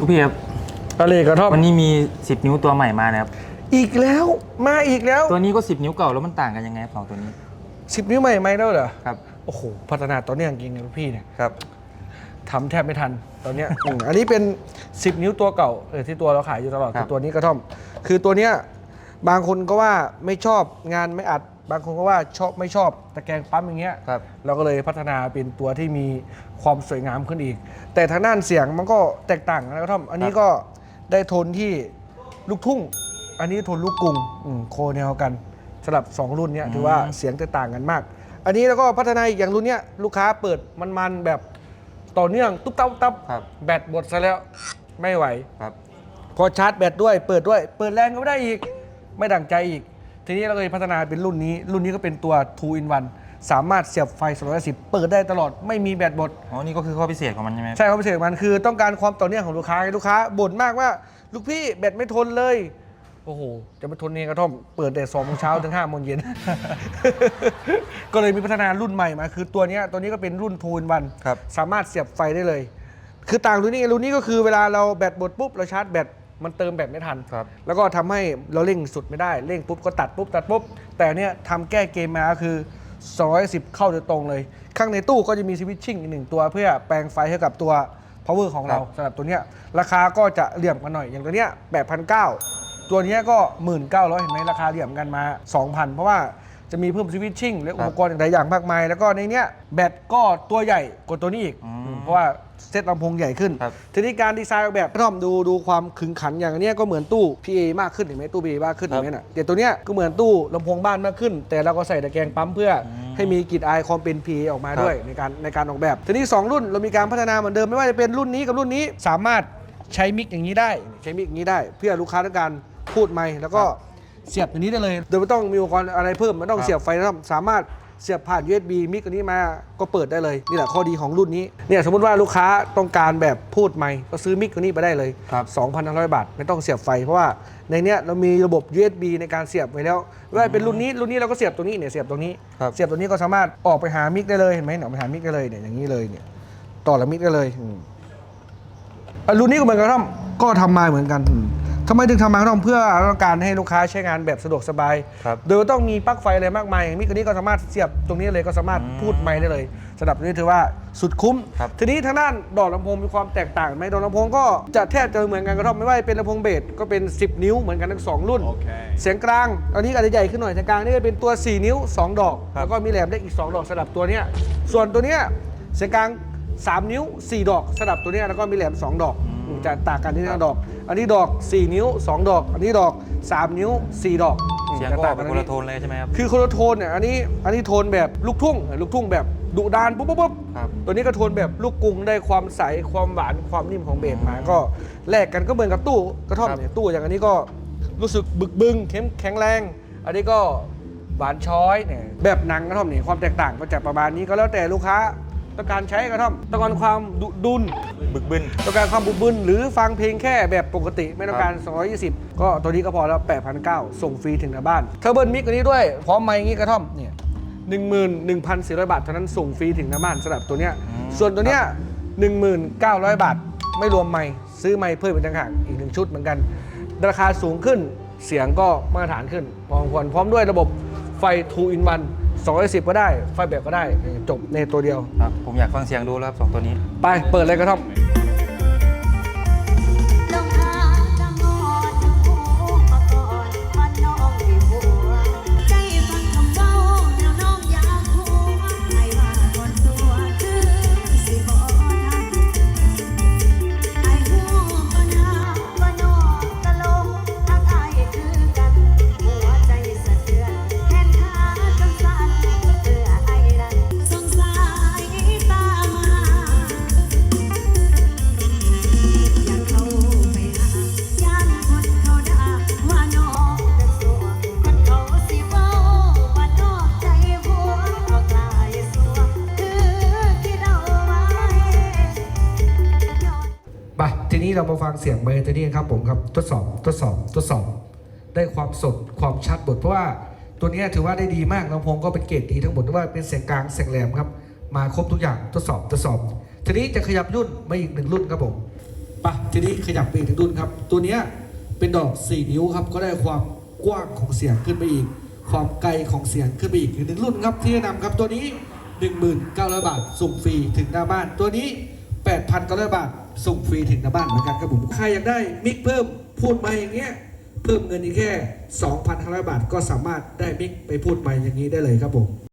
ลูกพี่ครับอะไรกระท่อมวันนี้มี 10 นิ้วตัวใหม่มานะครับ อีกแล้วมาอีกแล้วตัวนี้ก็ 10 นิ้วเก่าแล้วมันต่างกันยังไงครับสองตัวนี้ สิบนิ้วใหม่ไหมแล้วเหรอครับ โอ้โหพัฒนาตอนนี้จริงๆนะพี่เนี่ยครับทำแทบไม่ทันตอนเนี้ยอืมอันนี้เป็น 10 นิ้วตัวเก่าเออที่ตัวเราขายอยู่ตลอดครัคือบตัวนี้กระท่อม คือตัวเนี้ย บางคนก็ว่าไม่ชอบงานไม่อัด บางคนก็ว่าชอบไม่ชอบตะแกรงปั๊มอย่างเงี้ยครับ เราก็เลยพัฒนาเป็นตัวที่มีความสวยงามขึ้นอีก แต่ทางด้านเสียงมันก็แตกต่างนะครับท่อมอันนี้ก็ได้โทนที่ลูกทุ่ง อันนี้โทนลูกกรุงอืมโคแนวกันสำหรับ 2 รุ่นเนี้ยถือว่าเสียงแตกต่างกันมาก อันนี้แล้วก็พัฒนาอีกอย่างรุ่นเนี้ยลูกค้าเปิดมันๆแบบต่อเนื่องตุ๊บตับตุ๊บตับครับ แบตหมดซะแล้วไม่ไหว ครับ พอชาร์จแบตด้วยเปิดด้วย เปิดแรงก็ไม่ได้อีก ไม่ดั่งใจอีก ทีนี้เราเลยพัฒนาเป็นรุ่นนี้ รุ่นนี้ก็เป็นตัว2 in 1สามารถเสียบไฟ210เปิดได้ตลอดไม่มีแบตหมด อ๋อ นี่ก็คือข้อพิเศษของมันใช่ไหม ใช่ความพิเศษของมันคือต้องการความต่อเนื่องของลูกค้าไงลูกค้าบ่นมากว่า ลูกพี่แบตไม่ทนเลย โอ้โห จะมาทนเองกระท่อม เปิดแต่สองโมงเช้าถึงห้าโมงเย็น ก็เลยมีพัฒนารุ่นใหม่มา คือตัวเนี้ยตัวนี้ก็เป็นรุ่นทูนวันครับ สามารถเสียบไฟได้เลย คือต่างรุ่นนี้รุ่นนี้ก็คือเวลาเราแบตหมดปุ๊บเราชาร์จแบต มันเติมแบตไม่ทัน ครับ แล้วก็ทำให้เราเร่งสุดไม่ได้ เร่งปุ๊บก็ตัดปุ๊บตัดปุ๊บ แต่เนี้ยทำแก้เกมมาก็คือ 210 เข้าโดยตรงเลย ข้างในตู้ก็จะมีสวิตชิ่งอีกหนึ่งตัว เพื่อแปลงไฟให้กับตัว power ของเราครับสำหรับตัวเนี้ยราคาก็จะเหลี่ยมกันหน่อยอย่างตัวเนี้ย8,900 ตัวเนี้ยก็ 1,900 เห็นไหมราคาเหลี่ยมกันมา 2,000 เพราะว่าจะมีเพิ่มสวิตชิ่งและอุปกรณ์หลายอย่างมากมาย แล้วก็ในเนี้ยแบตก็ตัวใหญ่กว่าตัวนี้อีก อืม เพราะว่าเซตลำโพงใหญ่ขึ้นครับทีนี้การดีไซน์ออกแบบพี่ทอมดูดูความขึงขันอย่างอันเนี้ยก็เหมือนตู้ PA มากขึ้นเห็นไหมตู้ PA มากขึ้นครัเห็บนไหมน่ะแต่ตัวเนี้ยก็เหมือนตู้ลำโพงบ้านมากขึ้น แต่เราก็ใส่ตะแกรงปั๊มเพื่ออมให้มีกลิ่นอายความเป็น PA ออกมาครับด้วยในการในการออกแบบ ทีนี้ 2 รุ่นเรามีการพัฒนาเหมือนเดิมไม่ว่าจะเป็นรุ่นนี้กับรุ่นนี้สามารถใช้มิกอย่างนี้ได้ใช้มิกอย่างนี้ได้ เพื่อลูกค้าต้องการพูดไมค์แล้วก็เสียบอย่างนี้ได้เลย โดยไม่ต้องมีอุปกรณ์อะไรเพิ่มไม่ต้องครับเสียบไฟนะครับสามารถ เสียบผ่าน USB มิกอันนี้มาก็เปิดได้เลย นี่แหละข้อดีของรุ่นนี้เนี่ยสมมติว่าลูกค้าต้องการแบบพูดไมค์ก็ซื้อมิกตัวนี้ไปได้เลยครับ 2,500 บาท ไม่ต้องเสียบไฟ เพราะว่าในเนี้ยเรามีระบบ USB ในการเสียบไว้แล้วว่าเป็นรุ่นนี้รุ่นนี้เราก็เสียบตรงนี้เนี่ยเสียบตรงนี้ ครับ เสียบตรงนี้ก็สามารถออกไปหามิกได้เลยเห็นไหมเนี่ยออกไปหามิกได้เลยเนี่ยอย่างนี้เลยเนี่ยต่อละมิกได้เลยอืมอะรุ่นนี้ก็เหมือนกันครับก็ทำมาเหมือนกันอืม ทำไมถึงทำมาครับเพื่อต้องการให้ลูกค้าใช้งานแบบสะดวกสบาย ครับ โดยไม่ต้องมีปลั๊กไฟอะไรมากมายมิกอันนี้ก็สามารถเสียบตรงนี้เลยก็สามารถพูดไมค์ได้เลยสำหรับตัวนี้ถือว่าสุดคุ้ม ครับ ทีนี้ทางด้านดอกลำโพงมีความแตกต่างไหมดอกลำโพงก็จะแทบจะเหมือนกันกระท่อมไม่ว่าจะเป็นลำโพงเบสก็เป็น 10 นิ้วเหมือนกันทั้งสองรุ่นเสียงกลางอันนี้อาจจะใหญ่ขึ้นหน่อยเสียงกลางนี่จะเป็นตัว 4 นิ้ว 2 ดอกครับแล้วก็มีแหลมเล็กอีก 2 ดอกสำหรับตัวเนี้ยส่วนตัวเนี้ยเสียงกลาง 3 นิ้ว 4 ดอกสำหรับตัวเนี้ยแล้วก็มีแหลม 2 ดอก จะต่างกันที่หน้าดอก อันนี้ดอก 4 นิ้ว 2 ดอก อันนี้ดอก 3 นิ้ว 4 ดอกเสียงจะก็อต่าอกเป็นกัคนอัละโทนเลยใช่ไหมครับ คือคนละโทนเนี่ย อันนี้ อันนี้โทนแบบลูกทุ่ง ลูกทุ่งแบบดุดานปุ๊บปุ๊บปุ๊บครับตัวนี้ก็โทนแบบลูกกรุงได้ความใส ความหวาน ความนิ่มของเบสมา ก็แลกกันก็เหมือนกับตู้กระท่อมครับเนี่ย ตู้อย่างอันนี้ก็รู้สึกบึกบึงเข้มแข็งแรง อันนี้ก็หวานช้อยเนี่ย แบบหนังกระท่อมเนี่ยความแตกต่างก็จะประมาณนี้ก็แล้วแต่ลูกค้า ต้องการใช้กระท่อม ต้องการความดุดุนบึกบึน ต้องการความบุบบึนหรือฟังเพลงแค่แบบปกติไม่ต้องการ 220 ก็ตัวนี้ก็พอแล้ว 8,900 ส่งฟรีถึงหน้าบ้านเทอร์เบิลมิกอันนี้ด้วย พร้อมไมค์งี้กระท่อมเนี่ย11,400 บาทเท่านั้นส่งฟรีถึงหน้าบ้านสำหรับตัวเนี้ยอืมส่วนตัวเนี้ย1,900 บาท ไม่รวมไมค์ซื้อไมค์เพิ่มเป็นต่างหากอีกหนึ่งชุดเหมือนกัน ราคาสูงขึ้นเสียงก็มาตรฐานขึ้นพอสมควรพร้อมด้วยระบบไฟ 2 in 1 210 ก็ได้ไฟแบบก็ได้จบในตัวเดียว ครับผมอยากฟังเสียงดูแล้วครับสองตัวนี้ ไปเปิดเลยกระท่อม ทีนี้เรามาฟังเสียงเบสตัวนี้ครับผมครับทดสอบทดสอบทดสอบ ได้ความสดความชัดบทเพราะว่าตัวนี้ถือว่าได้ดีมากลำโพงก็เป็นเกรดดีทั้งหมดว่าเป็นเสียงกลางเสียงแหลมครับ มาครบทุกอย่างทดสอบทดสอบ ทีนี้จะขยับรุ่นมาอีกหนึ่งรุ่นครับผมปะทีนี้ขยับไปอีกหนึ่งรุ่นครับ ตัวนี้เป็นดอก 4 นิ้วครับก็ได้ความกว้างของเสียงขึ้นไปอีก ความไกลของเสียงขึ้นไปอีกอีกหนึ่งรุ่นครับที่แนะนำครับตัวนี้ 19,000 บาทส่งฟรีถึงหน้าบ้านตัวนี้ 8,000บาท ส่งฟรีถึงหน้าบ้านเหมือนกันครับผมใครอยากได้มิกเพิ่มพูดมาอย่างเงี้ยเพิ่มเงินอีกแค่ 2,500 บาท ก็สามารถได้มิกไปพูดมาอย่างนี้ได้เลยครับผม